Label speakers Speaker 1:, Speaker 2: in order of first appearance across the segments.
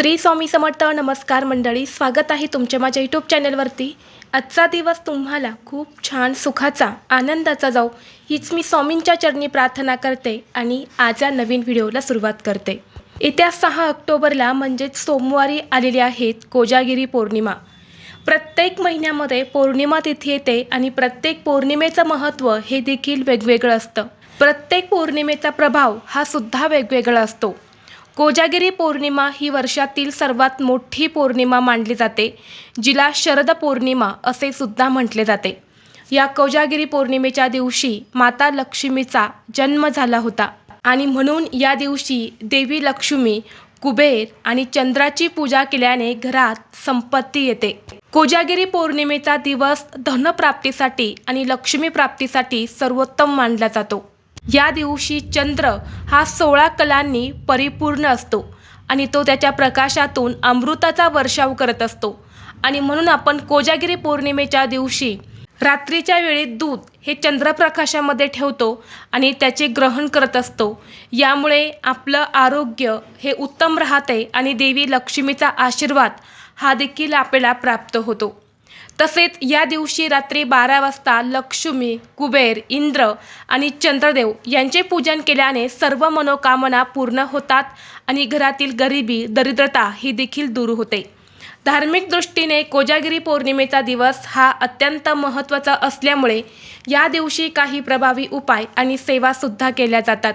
Speaker 1: श्री स्वामी समर्थ नमस्कार मंडळी स्वागत आहे तुमच्या माझ्या यूट्यूब चॅनलवरती आजचा दिवस तुम्हाला खूप छान सुखाचा आनंदाचा जाऊ हीच मी स्वामींच्या चरणी प्रार्थना करते आणि आज या नवीन व्हिडिओला सुरुवात करते. येत्या सहा ऑक्टोबरला म्हणजेच सोमवारी आलेली आहेत कोजागिरी पौर्णिमा. प्रत्येक महिन्यामध्ये पौर्णिमा तिथी येते आणि प्रत्येक पौर्णिमेचं महत्त्व हे देखील वेगवेगळं असतं. प्रत्येक पौर्णिमेचा प्रभाव हा सुद्धा वेगवेगळा असतो. कोजागिरी पौर्णिमा ही वर्षातील सर्वात मोठी पौर्णिमा मानली जाते जिला शरद पौर्णिमा असे सुद्धा म्हटले जाते. या कोजागिरी पौर्णिमेच्या दिवशी माता लक्ष्मीचा जन्म झाला होता आणि म्हणून या दिवशी देवी लक्ष्मी कुबेर आणि चंद्राची पूजा केल्याने घरात संपत्ती येते. कोजागिरी पौर्णिमेचा दिवस धनप्राप्तीसाठी आणि लक्ष्मी प्राप्तीसाठी सर्वोत्तम मानला जातो. या दिवशी चंद्र हा सोळा कलांनी परिपूर्ण असतो आणि तो त्याच्या प्रकाशातून अमृताचा वर्षाव करत असतो. आणि म्हणून आपण कोजागिरी पौर्णिमेच्या दिवशी रात्रीच्या वेळी दूध हे चंद्रप्रकाशामध्ये ठेवतो आणि त्याचे ग्रहण करत असतो. यामुळे आपलं आरोग्य हे उत्तम राहते आणि देवी लक्ष्मीचा आशीर्वाद हा देखील आपल्याला प्राप्त होतो. तसेच या दिवशी रात्री बारा वाजता लक्ष्मी कुबेर इंद्र आणि चंद्रदेव यांचे पूजन केल्याने सर्व मनोकामना पूर्ण होतात आणि घरातील गरिबी दरिद्रता ही देखील दूर होते. धार्मिक दृष्टीने कोजागिरी पौर्णिमेचा दिवस हा अत्यंत महत्त्वाचा असल्यामुळे या दिवशी काही प्रभावी उपाय आणि सेवासुद्धा केल्या जातात.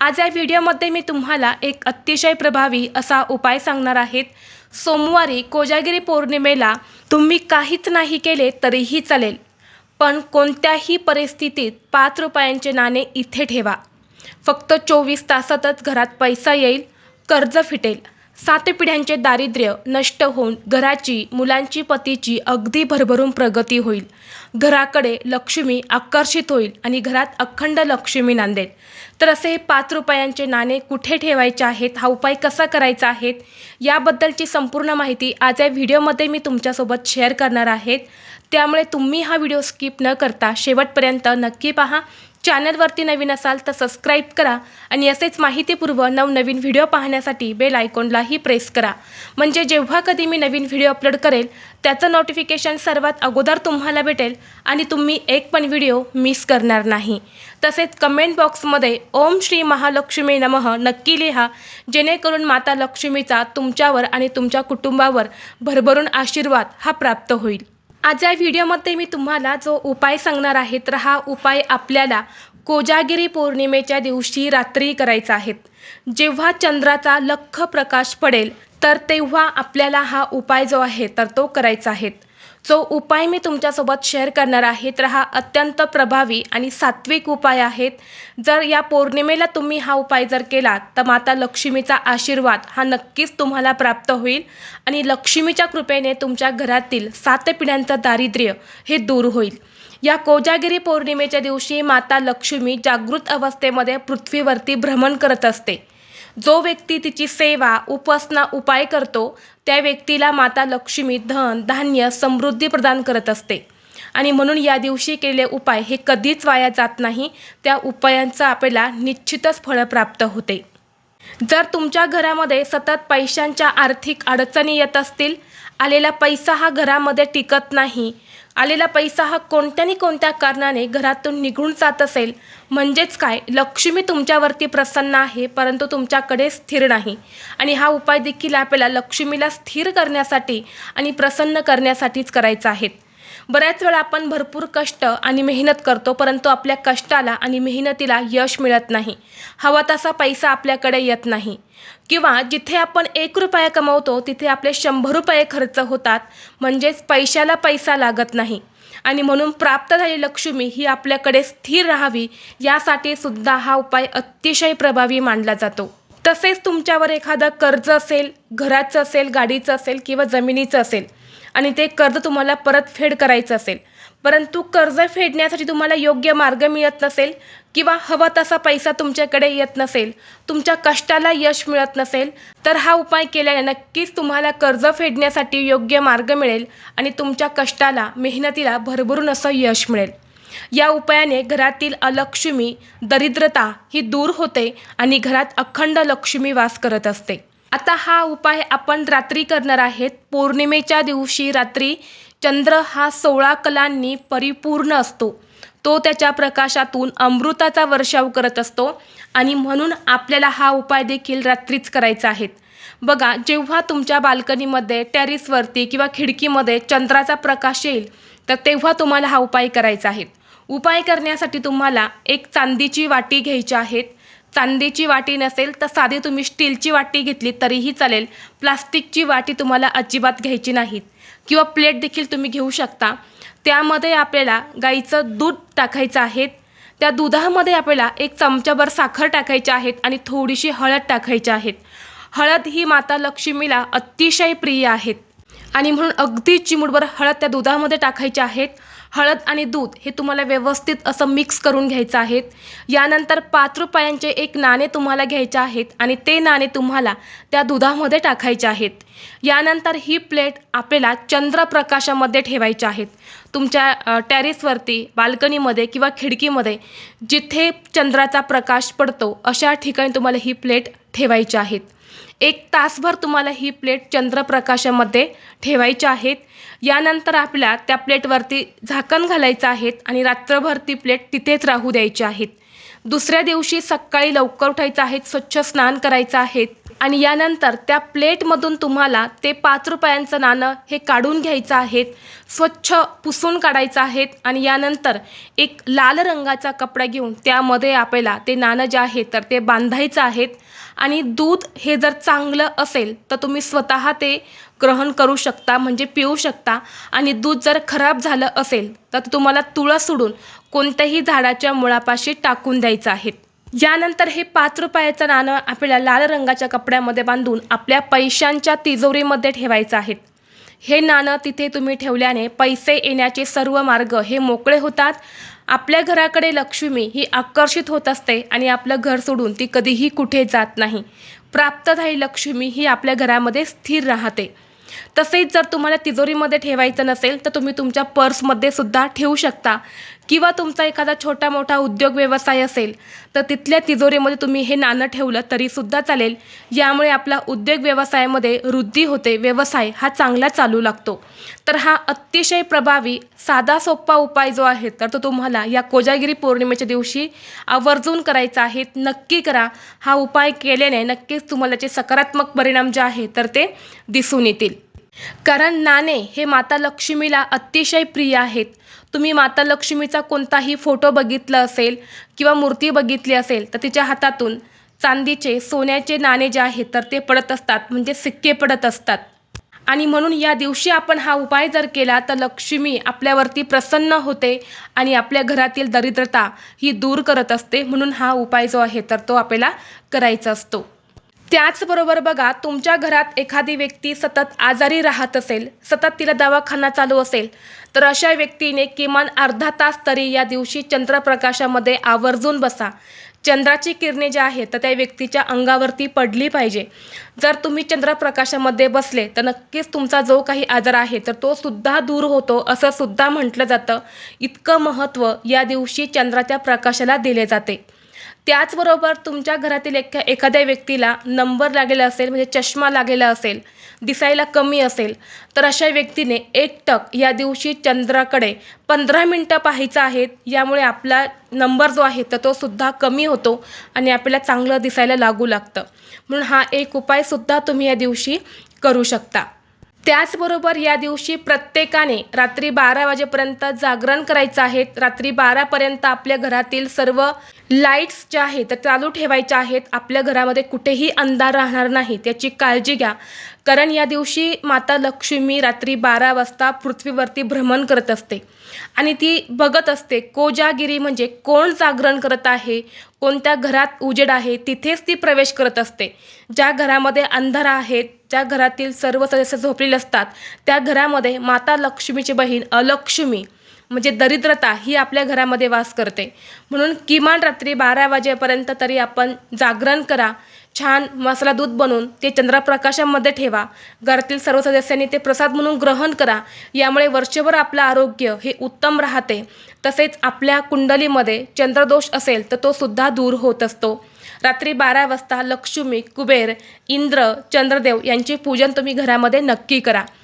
Speaker 1: आज या व्हिडिओमध्ये मी तुम्हाला एक अतिशय प्रभावी असा उपाय सांगणार आहेत. सोमवारी कोजागिरी पौर्णिमेला तुम्ही काहीच नाही केले तरीही चालेल पण कोणत्याही परिस्थितीत पाच रुपयांचे नाणे इथे ठेवा. फक्त चोवीस तासातच घरात पैसा येईल कर्ज फिटेल. सात पिढ्यांचे दारिद्र्य नष्ट होऊन घराची मुलांची पतीची अगदी भरभरून प्रगती होईल. घराकडे लक्ष्मी आकर्षित होईल आणि घरात अखंड लक्ष्मी नांदेल. तर असे हे पाच रुपयांचे नाणे कुठे ठेवायचे आहेत? हा उपाय कसा करायचा आहे? याबद्दलची संपूर्ण माहिती आज या व्हिडिओमध्ये मी तुमच्यासोबत शेअर करणार आहेत त्यामुळे तुम्ही हा व्हिडिओ स्किप न करता शेवटपर्यंत नक्की पहा. चॅनलवरती नवीन असाल तर सबस्क्राईब करा आणि असेच माहितीपूर्व नवनवीन व्हिडिओ पाहण्यासाठी बेल आयकॉनलाही प्रेस करा. म्हणजे जेव्हा कधी मी नवीन व्हिडिओ अपलोड करेल त्याचं नोटिफिकेशन सर्वात अगोदर तुम्हाला भेटेल आणि तुम्ही एक पण व्हिडिओ मिस करणार नाही. तसेच कमेंट बॉक्समध्ये ओम श्री महालक्ष्मी नमः नक्की लिहा जेणेकरून माता लक्ष्मीचा तुमच्यावर आणि तुमच्या कुटुंबावर भरभरून आशीर्वाद हा प्राप्त होईल. आज या व्हिडिओमध्ये मी तुम्हाला जो उपाय सांगणार आहे तर हा उपाय आपल्याला कोजागिरी पौर्णिमेच्या दिवशी रात्री करायचा आहे. जेव्हा चंद्राचा लख प्रकाश पडेल तर तेव्हा आपल्याला हा उपाय जो आहे तर तो करायचा आहे. जो उपाय मी तुमच्यासोबत शेअर करणार आहे तर हा अत्यंत प्रभावी आणि सात्विक उपाय आहेत. जर या पौर्णिमेला तुम्ही हा उपाय जर केला तर माता लक्ष्मीचा आशीर्वाद हा नक्कीच तुम्हाला प्राप्त होईल आणि लक्ष्मीच्या कृपेने तुमच्या घरातील सात पिढ्यांचं दारिद्र्य हे दूर होईल. या कोजागिरी पौर्णिमेच्या दिवशी माता लक्ष्मी जागृत अवस्थेमध्ये पृथ्वीवरती भ्रमण करत असते. जो व्यक्ती तिची सेवा उपासना उपाय करतो त्या व्यक्तीला माता लक्ष्मी धन धान्य समृद्धी प्रदान करत असते. आणि म्हणून या दिवशी केलेले उपाय हे कधीच वाया जात नाही. त्या उपायांचं आपल्याला निश्चितच फळं प्राप्त होते. जर तुमच्या घरामध्ये सतत पैशांच्या आर्थिक अडचणी येत असतील आलेला पैसा हा घरामध्ये टिकत नाही आलेला पैसा हा कोणत्यानी कोणत्या कारणाने घरातून निघून जात असेल? म्हणजेच काय? लक्ष्मी तुमच्यावरती प्रसन्न आहे परंतु तुमच्याकडे स्थिर नाही. आणि हा उपाय देखील आपल्याला लक्ष्मीला स्थिर करण्यासाठी आणि प्रसन्न करण्यासाठीच करायचा आहे. बऱ्याच वेळा आपण भरपूर कष्ट आणि मेहनत करतो परंतु आपल्या कष्टाला आणि मेहनतीला यश मिळत नाही. हवा तसा पैसा आपल्याकडे येत नाही. किंवा जिथे आपण एक रुपया कमवतो तिथे आपले शंभर रुपये खर्च होतात म्हणजेच पैशाला पैसा लागत नाही. आणि म्हणून प्राप्त झाली लक्ष्मी ही आपल्याकडे स्थिर राहावी यासाठी सुद्धा हा उपाय अतिशय प्रभावी मानला जातो. तसेच तुमच्यावर एखादं कर्ज असेल घराचं असेल गाडीचं असेल किंवा जमिनीचं असेल आणि ते कर्ज तुम्हाला परतफेड करायचं असेल परंतु कर्ज फेडण्यासाठी तुम्हाला योग्य मार्ग मिळत नसेल किंवा हवा तसा पैसा तुमच्याकडे येत नसेल तुमच्या कष्टाला यश मिळत नसेल तर हा उपाय केल्याने नक्कीच तुम्हाला कर्ज फेडण्यासाठी योग्य मार्ग मिळेल आणि तुमच्या कष्टाला मेहनतीला भरभरून असं यश मिळेल. या उपायाने घरातील अलक्ष्मी दरिद्रता ही दूर होते आणि घरात अखंड लक्ष्मी वास करत असते. आता हा उपाय आपण रात्री करणार आहेत. पौर्णिमेच्या दिवशी रात्री चंद्र हा सोळा कलांनी परिपूर्ण असतो. तो त्याच्या प्रकाशातून अमृताचा वर्षाव करत असतो आणि म्हणून आपल्याला हा उपाय देखील रात्रीच करायचा आहे. बघा जेव्हा तुमच्या बाल्कनीमध्ये टेरिसवरती किंवा खिडकीमध्ये चंद्राचा प्रकाश येईल तर तेव्हा तुम्हाला हा उपाय करायचा आहे. उपाय करण्यासाठी तुम्हाला एक चांदीची वाटी घ्यायची आहेत. चांदीची वाटी नसेल तर साधी तुम्ही स्टीलची वाटी घेतली तरीही चालेल. प्लास्टिकची वाटी तुम्हाला अजिबात घ्यायची नाहीत. किंवा प्लेट देखील तुम्ही घेऊ शकता. त्यामध्ये आपल्याला गाईचं दूध टाकायचं आहे त्या दुधामध्ये आपल्याला एक चमचाभर साखर टाकायची आहेत आणि थोडीशी हळद टाकायची आहेत. हळद ही माता लक्ष्मीला अतिशय प्रिय आहेत. आणि म्हणून अगदी चिमूटभर हळद त्या दुधामध्ये टाकायचे आहेत. हळद आणि दूध हे तुम्हाला व्यवस्थित असं मिक्स करून घ्यायचं आहेत. यानंतर पाच रुपयांचे एक नाणे तुम्हाला घ्यायचे आहेत आणि ते नाणे तुम्हाला त्या दुधामध्ये टाकायचे आहेत. यानंतर ही प्लेट आपल्याला चंद्रप्रकाशामध्ये ठेवायची आहेत. तुमच्या टॅरिसवरती बाल्कनीमध्ये किंवा खिडकीमध्ये जिथे चंद्राचा प्रकाश पडतो अशा ठिकाणी तुम्हाला ही प्लेट ठेवायची आहेत. एक तासभर तुम्हाला ही प्लेट चंद्रप्रकाशामध्ये ठेवायची आहेत. यानंतर आपल्या त्या प्लेटवरती झाकण घालायचं आहेत आणि रात्रभर ती प्लेट तिथेच राहू द्यायची आहेत. दुसऱ्या दिवशी सकाळी लवकर उठायचं आहे स्वच्छ स्नान करायचं आहे आणि यानंतर त्या प्लेटमधून तुम्हाला ते पाच रुपयांचं नाणं हे काढून घ्यायचं आहेत स्वच्छ पुसून काढायचं आहेत आणि यानंतर एक लाल रंगाचा कपडा घेऊन त्यामध्ये आपल्याला ते नाणं जे आहे तर ते बांधायचं आहेत. आणि दूध हे जर चांगलं असेल तर तुम्ही स्वतः ते ग्रहण करू शकता म्हणजे पिऊ शकता. आणि दूध जर खराब झालं असेल तर तुम्हाला तुळस सोडून कोणत्याही झाडाच्या मुळापाशी टाकून द्यायचं आहे. यानंतर हे पाच रुपयाचं नाणं आपल्याला लाल रंगाच्या कपड्यामध्ये बांधून आपल्या पैशांच्या तिजोरीमध्ये ठेवायचं आहे. हे नाणं तिथे तुम्ही ठेवल्याने पैसे येण्याचे सर्व मार्ग हे मोकळे होतात. आपल्या घराकडे लक्ष्मी ही आकर्षित होत असते आणि आपलं घर सोडून ती कधीही कुठे जात नाही. प्राप्त झाली लक्ष्मी ही आपल्या घरामध्ये स्थिर राहते. तसेच जर तुम्हाला तिजोरीमध्ये ठेवायचं नसेल तर तुम्ही तुमच्या पर्समध्ये सुद्धा ठेवू शकता. किंवा तुमचा एखादा छोटा मोठा उद्योग व्यवसाय असेल तर तिथल्या तिजोरीमध्ये तुम्ही हे नाणं ठेवलं तरीसुद्धा चालेल. यामुळे आपला उद्योग व्यवसायामध्ये वृद्धी होते व्यवसाय हा चांगला चालू लागतो. तर हा अतिशय प्रभावी साधा सोपा उपाय जो आहे तर तो तुम्हाला या कोजागिरी पौर्णिमेच्या दिवशी आवर्जून करायचा आहे. नक्की करा. हा उपाय केल्याने नक्कीच तुम्हाला जे सकारात्मक परिणाम जे आहे तर ते दिसून येतील. कारण नाणे हे माता लक्ष्मीला अतिशय प्रिय आहेत. तुम्ही माता लक्ष्मीचा कोणताही फोटो बघितला असेल किंवा मूर्ती बघितली असेल तर तिच्या हातातून चांदीचे सोन्याचे नाणे जे आहेत तर ते पडत असतात म्हणजे सिक्के पडत असतात. आणि म्हणून या दिवशी आपण हा उपाय जर केला तर लक्ष्मी आपल्यावरती प्रसन्न होते आणि आपल्या घरातील दरिद्रता ही दूर करत असते म्हणून हा उपाय जो आहे तर तो आपल्याला करायचा असतो. त्याचबरोबर बघा तुमच्या घरात एखादी व्यक्ती सतत आजारी राहत असेल सतत तिला दवाखाना चालू असेल तर अशा व्यक्तीने किमान अर्धा तास तरी या दिवशी चंद्रप्रकाशामध्ये आवर्जून बसा. चंद्राची किरणे जी आहेत तर त्या व्यक्तीच्या अंगावरती पडली पाहिजे. जर तुम्ही चंद्रप्रकाशामध्ये बसले तर नक्कीच तुमचा जो काही आजार आहे तर तो सुद्धा दूर होतो असं सुद्धा म्हटलं जातं. इतकं महत्त्व या दिवशी चंद्राच्या प्रकाशाला दिले जाते. त्याचबरोबर तुमच्या घरातील एका एखाद्या व्यक्तीला नंबर लागलेला असेल म्हणजे चष्मा लागलेला असेल दिसायला कमी असेल तर अशा व्यक्तीने एकटक या दिवशी चंद्राकडे पंधरा मिनटं पाहायचं आहेत यामुळे आपला नंबर जो आहे तर तो सुद्धा कमी होतो आणि आपल्याला चांगलं दिसायला लागू लागतं. म्हणून हा एक उपायसुद्धा तुम्ही या दिवशी करू शकता. त्याचबरोबर या दिवशी प्रत्येकाने रात्री बारा वाजेपर्यंत जागरण करायचं आहे. रात्री बारापर्यंत आपल्या घरातील सर्व लाईट्स ज्या आहेत त्या चालू ठेवायच्या आहेत. आपल्या घरामध्ये कुठेही अंधार राहणार नाही. त्याची काळजी घ्या. कारण या दिवशी माता लक्ष्मी रात्री बारा वाजता पृथ्वीवरती भ्रमण करत असते. आणि ती बघत असते कोजागिरी म्हणजे कोण जागरण करत आहे कोणत्या घरात उजेड आहे तिथेच ती प्रवेश करत असते. ज्या घरामध्ये अंधार आहेत ज्या घरातील सर्व सदस्य झोपलेले असतात त्या घरामध्ये माता लक्ष्मीची बहीण अलक्ष्मी म्हणजे दरिद्रता ही आपल्या घरामध्ये वास करते. म्हणून किमान रात्री बारा वाजेपर्यंत तरी आपण जागरण करा छान मसाला दूध बनवून ते चंद्रप्रकाशामध्ये ठेवा. घरातील सर्व सदस्यांनी ते प्रसाद म्हणून ग्रहण करा. यामुळे वर्षभर आपलं आरोग्य हे उत्तम राहते. तसेच आपल्या कुंडलीमध्ये चंद्रदोष असेल तर तो सुद्धा दूर होत असतो. रात्री बारा वाजता लक्ष्मी कुबेर इंद्र चंद्रदेव यांचे पूजन तुम्ही घरामध्ये नक्की करा.